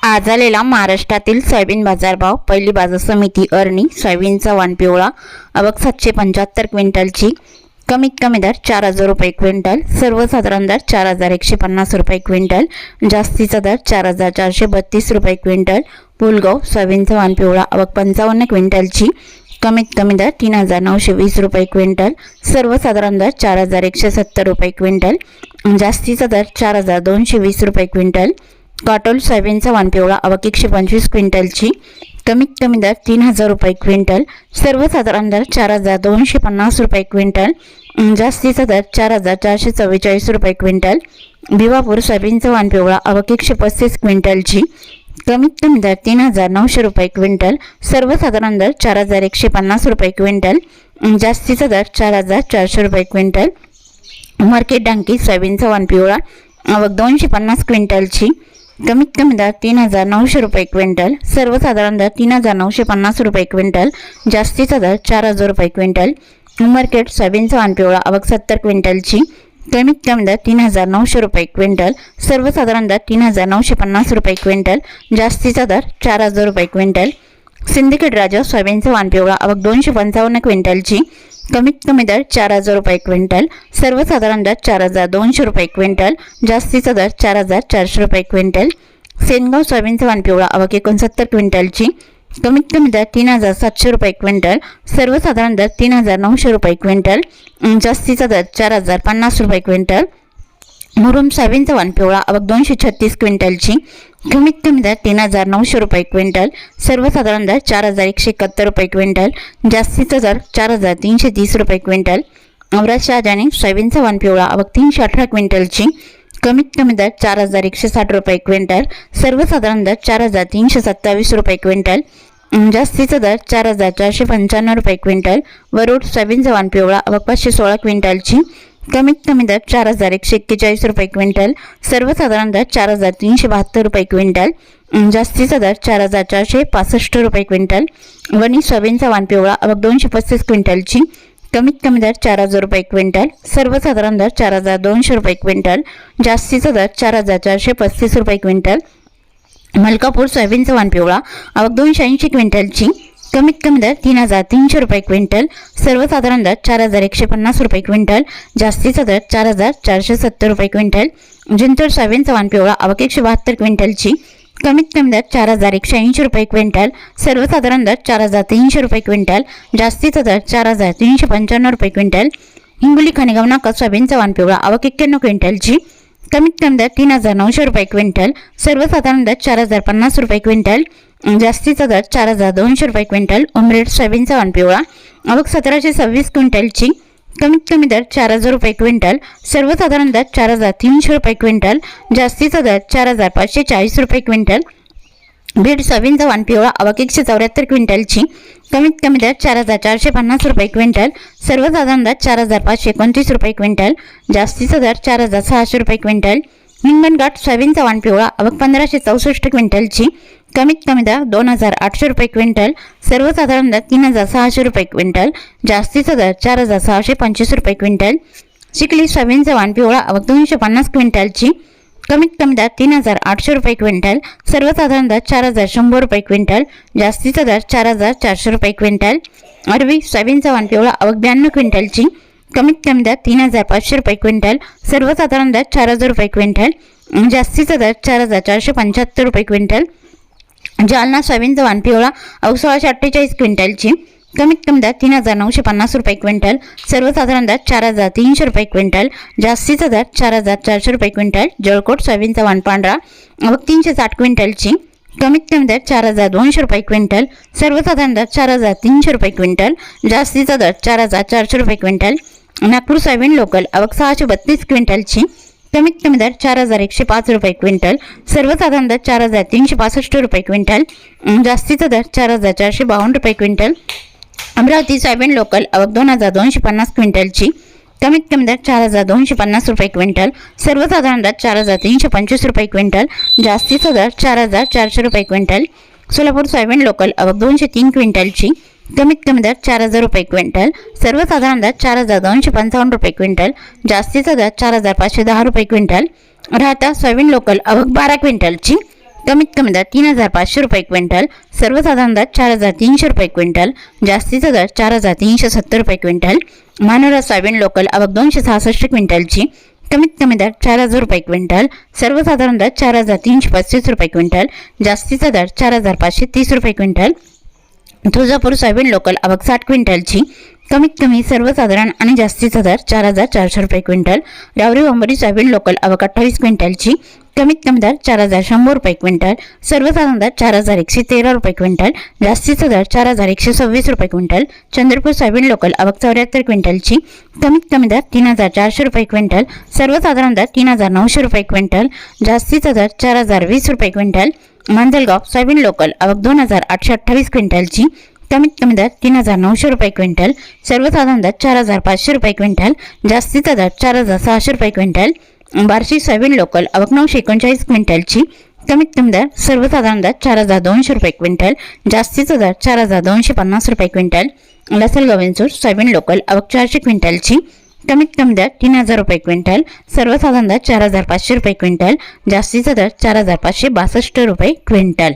आज आलेला महाराष्ट्रातील सोयाबीन बाजारभाव पहिली बाजार समिती अरणी सोयाबीनचा वाण पिवळा अवक सातशे पंच्याहत्तर क्विंटलची कमीत कमी दर चार हजार रुपये क्विंटल सर्वसाधारण दर चार हजार एकशे पन्नास रुपये क्विंटल जास्तीचा दर चार हजार चारशे बत्तीस रुपये क्विंटल पुलगाव सोयाबीनचा वाण पिवळा अवक पंचावन्न क्विंटलची कमीत कमी दर तीन हजार नऊशे वीस रुपये क्विंटल सर्वसाधारण दर चार हजार एकशे सत्तर रुपये क्विंटल जास्तीचा दर चार हजार दोनशे वीस रुपये क्विंटल कॉटोल सोयाबीनचा वाण पिवळा अवक एकशे पंचवीस क्विंटलची कमीत कमी दर तीन हजार रुपये क्विंटल सर्वसाधारण दर चार हजार दोनशे पन्नास रुपये क्विंटल जास्तीचा दर चार हजार चारशे चव्वेचाळीस रुपये क्विंटल भिवापूर सोयाबीनचा वाण पिवळा अवक एकशे पस्तीस क्विंटलची कमीत कमी दर तीन हजार नऊशे रुपये क्विंटल सर्वसाधारण दर चार हजार एकशे पन्नास रुपये क्विंटल जास्तीचा दर चार हजार चारशे रुपये क्विंटल मार्केट डांकी सोयाबीनचा वाण पिवळा आवक दोनशे पन्नास क्विंटलची कमीत कमी दर तीन हजार नऊशे रुपये क्विंटल सर्वसाधारण दर तीन हजार नऊशे पन्नास रुपये क्विंटल जास्तीचा दर चार हजार रुपये क्विंटल मार्केट सोयाबीनचा वाण पिवळा आवक सत्तर क्विंटलची कमीत कमी दर तीन हजार नऊशे रुपये क्विंटल सर्वसाधारण दर तीन हजार नऊशे पन्नास रुपये क्विंटल जास्तीचा दर चार हजार रुपये क्विंटल सिंदखेड राजा सोयाबीनचा वाण पिवळा अवघ दोनशे पंचावन्न क्विंटलची कमीत कमी दर चार हजार रुपये क्विंटल सर्वसाधारण दर चार हजार दोनशे रुपये क्विंटल जास्तीचा दर चार हजार चारशे रुपये क्विंटल. सेनगाव सोयाबीनचा वाण पिवळा अवघ एकोणसत्तर क्विंटलची कमीत कमी दर तीन हजार सातशे रुपये क्विंटल सर्वसाधारण दर तीन हजार नऊशे रुपये क्विंटल जास्तीचा दर चार हजार पन्नास रुपये क्विंटल. मुरुम सोयाबीनचा वाण पिवळा अवघ दोनशे छत्तीस क्विंटलची कमीत कमी दर तीन हजार नऊशे रुपये क्विंटल सर्वसाधारण दर चार हजार एकशे एकाहत्तर रुपये क्विंटल जास्तीचा दर चार हजार तीनशे तीस रुपये क्विंटल. अमराज शहाजाने सोयाबीनचा वाण पिवळा अवघ तीनशे अठरा क्विंटलची कमीत कमी दर चार हजार एकशे साठ रुपये क्विंटल सर्वसाधारण दर चार हजार तीनशे सत्तावीस रुपये क्विंटल. जास्तीचा दर चार हजार चारशे पंच्याण्णव रुपये क्विंटल. वरुड सोयाबीनचा वाण पिवळा अवघ पाचशे सोळा क्विंटलची कमीत कमी दर चार हजार एकशे एक्केचाळीस रुपये क्विंटल सर्वसाधारण दर चार हजार तीनशे बहात्तर रुपये क्विंटल जास्तीचा दर चार हजार चारशे पासष्ट रुपये क्विंटल वणी सोयाबीनचा वाण पिवळा अवघ दोनशे पस्तीस क्विंटलची कमीत कमी दर चार हजार रुपये क्विंटल सर्वसाधारण दर चार हजार दोनशे रुपये क्विंटल जास्तीचा दर चार हजार चारशे पस्तीस रुपये क्विंटल मलकापूर सोयाबीनचा वाण पिवळा अवघ दोनशे ऐंशी क्विंटलची कमीत कमी दर तीन हजार तीनशे रुपये क्विंटल सर्वसाधारण दर चार हजार एकशे पन्नास रुपये क्विंटल जास्तीचा दर चार हजार चारशे सत्तर रुपये क्विंटल जिंतूर सोयाबीनचा चव्हाण पिवळा आवक एकशे बहात्तर क्विंटलची कमीत कमी दर चार हजार एकशे ऐंशी रुपये क्विंटल सर्वसाधारण दर चार हजार तीनशे रुपये क्विंटल जास्तीचा दर चार हजार तीनशे पंच्याण्णव रुपये क्विंटल हिंगोली खाणेगाव नाका सोयाबीनचा पिवळा आवक एक्क्याण्णव क्विंटलची कमीत कमी दर तीन हजार नऊशे रुपये क्विंटल सर्वसाधारण दर चार हजार पन्नास रुपये क्विंटल जास्तीचा दर चार हजार दोनशे रुपये क्विंटल उमरेड सोयाबीनचा वाण पिवळा आवक सतराशे सव्वीस क्विंटलची. कमीत कमी दर चार हजार रुपये क्विंटल सर्वसाधारण दर चार हजार तीनशे रुपये क्विंटल जास्तीचा दर चार हजार पाचशे चाळीस रुपये क्विंटल. बीड सोयाबीनचा वाण पिवळा अवक एकशे चौऱ्याहत्तर क्विंटलची. कमीत कमी दर चार हजार चारशे पन्नास रुपये क्विंटल. सर्वसाधारण दर चार हजार पाचशे एकोणतीस रुपये क्विंटल. जास्तीचा दर चार हजार सहाशे रुपये क्विंटल. हिंगणघाट सोयाबीनचा वाण पिवळा अवक पंधराशे चौसष्ट क्विंटलची. कमीत कमी दर दोन हजार आठशे रुपये क्विंटल. सर्वसाधारण दर तीन हजार सहाशे रुपये क्विंटल. जास्तीचा दर चार हजार सहाशे पंचवीस रुपये क्विंटल. चिखली सोयाबीनचा वाण पिवळा अवक दोनशे पन्नास क्विंटलची. कमीत कमी दर तीन हजार आठशे रुपये क्विंटल सर्वसाधारण दर चार हजार शंभर रुपये क्विंटल जास्तीचा दर चार हजार चारशे रुपये क्विंटल. अरवी सोयाबीनचा वाण पिवळा अवक ब्याण्णव क्विंटलची कमीत कमी दर तीन हजार पाचशे रुपये क्विंटल सर्वसाधारण दर चार हजार रुपये क्विंटल जास्तीचा दर चार हजार चारशे पंच्याहत्तर रुपये क्विंटल. जालना सोयाबीनचा वाण पिवळा अवक सोळाशे अठ्ठेचाळीस क्विंटलची कमीत कमी दर तीन हजार नऊशे पन्नास रुपये क्विंटल सर्वसाधारण दर चार हजार तीनशे रुपये क्विंटल जास्तीचा दर चार हजार चारशे रुपये क्विंटल जळकोट सोयाबीनचा वाण पांढरा अवक तीनशे साठ क्विंटलची कमीत कमी दर चार हजार दोनशे रुपये क्विंटल सर्वसाधारण दर चार हजार तीनशे रुपये क्विंटल जास्तीचा दर चार हजार चारशे रुपये क्विंटल नागपूर सोयाबीन लोकल आवक सहाशे बत्तीस क्विंटलची कमीत कमी दर चार हजार एकशे पाच रुपये क्विंटल सर्वसाधारण दर चार हजार तीनशे पासष्ट रुपये क्विंटल जास्तीचा दर चार हजार चारशे बावन्न रुपये क्विंटल अमरावती सोयाबीन लोकल आवक दोन हजार दोनशे पन्नास क्विंटलची. कमीत कमी दर चार हजार दोनशे पन्नास रुपये क्विंटल. सर्वसाधारण दर चार हजार तीनशे पंचवीस रुपये क्विंटल. जास्तीचा दर चार हजार चारशे रुपये क्विंटल. सोलापूर सोयाबीन लोकल आवक दोनशे तीन क्विंटलची. कमीत कमी दर चार हजार रुपये क्विंटल. सर्वसाधारण दर चार हजार दोनशे पंचावन्न रुपये क्विंटल. जास्तीचा दर चार हजार पाचशे दहा रुपये क्विंटल. राहता सोयाबीन लोकल आवक बारा क्विंटलची. कमीत कमी दर तीन हजार पाचशे रुपये क्विंटल सर्वसाधारण दर चार हजार तीनशे रुपये क्विंटल जास्तीचा दर चार हजार तीनशे सत्तर रुपये क्विंटल मानोरा सोयाबीन लोकल आवक दोनशे सहासष्ट क्विंटलची कमीत कमी दर चार हजार रुपये क्विंटल सर्वसाधारण दर चार हजार तीनशे पस्तीस रुपये क्विंटल जास्तीचा दर चार हजार पाचशे तीस रुपये क्विंटल तुळजापूर सोयाबीन लोकल आवक साठ क्विंटलची कमीत कमी सर्वसाधारण आणि जास्तीचा दर चार हजार चारशे रुपये क्विंटल रावरी वंबरी सोयाबीन लोकल आवक अठ्ठावीस क्विंटलची कमीत कमी दर चार हजार शंभर रुपये क्विंटल सर्वसाधारण दर चार हजार एकशे तेरा रुपये क्विंटल जास्तीचा दर चार हजार एकशे सव्वीस रुपये क्विंटल चंद्रपूर सोयाबीन लोकल आवक चौऱ्याहत्तर क्विंटलची कमीत कमी दर तीन हजार चारशे रुपये क्विंटल सर्वसाधारण दर तीन हजार नऊशे रुपये क्विंटल जास्तीचा दर चार हजार वीस रुपये क्विंटल मांजलगाव सोयाबीन लोकल आवक दोन हजार आठशे अठ्ठावीस क्विंटलची कमीत कमी दर तीन हजार नऊशे रुपये क्विंटल सर्वसाधारण दर चार हजार पाचशे रुपये क्विंटल जास्तीचा दर चार हजार सहाशे रुपये क्विंटल बार्शी सोयाबीन लोकल आवक नऊशे एकोणचाळीस क्विंटलची कमीत कमी दर सर्वसाधारण दर चार हजार दोनशे रुपये क्विंटल जास्तीचा दर चार हजार दोनशे पन्नास रुपये quintal. Lasalgaon Vinchur soybean local आवक चारशे क्विंटलची कमीत कमी दर तीन हजार रुपये क्विंटल सर्वसाधारण दर चार हजार पाचशे रुपये क्विंटल जास्तीचा दर चार हजार पाचशे बासष्ट रुपये क्विंटल.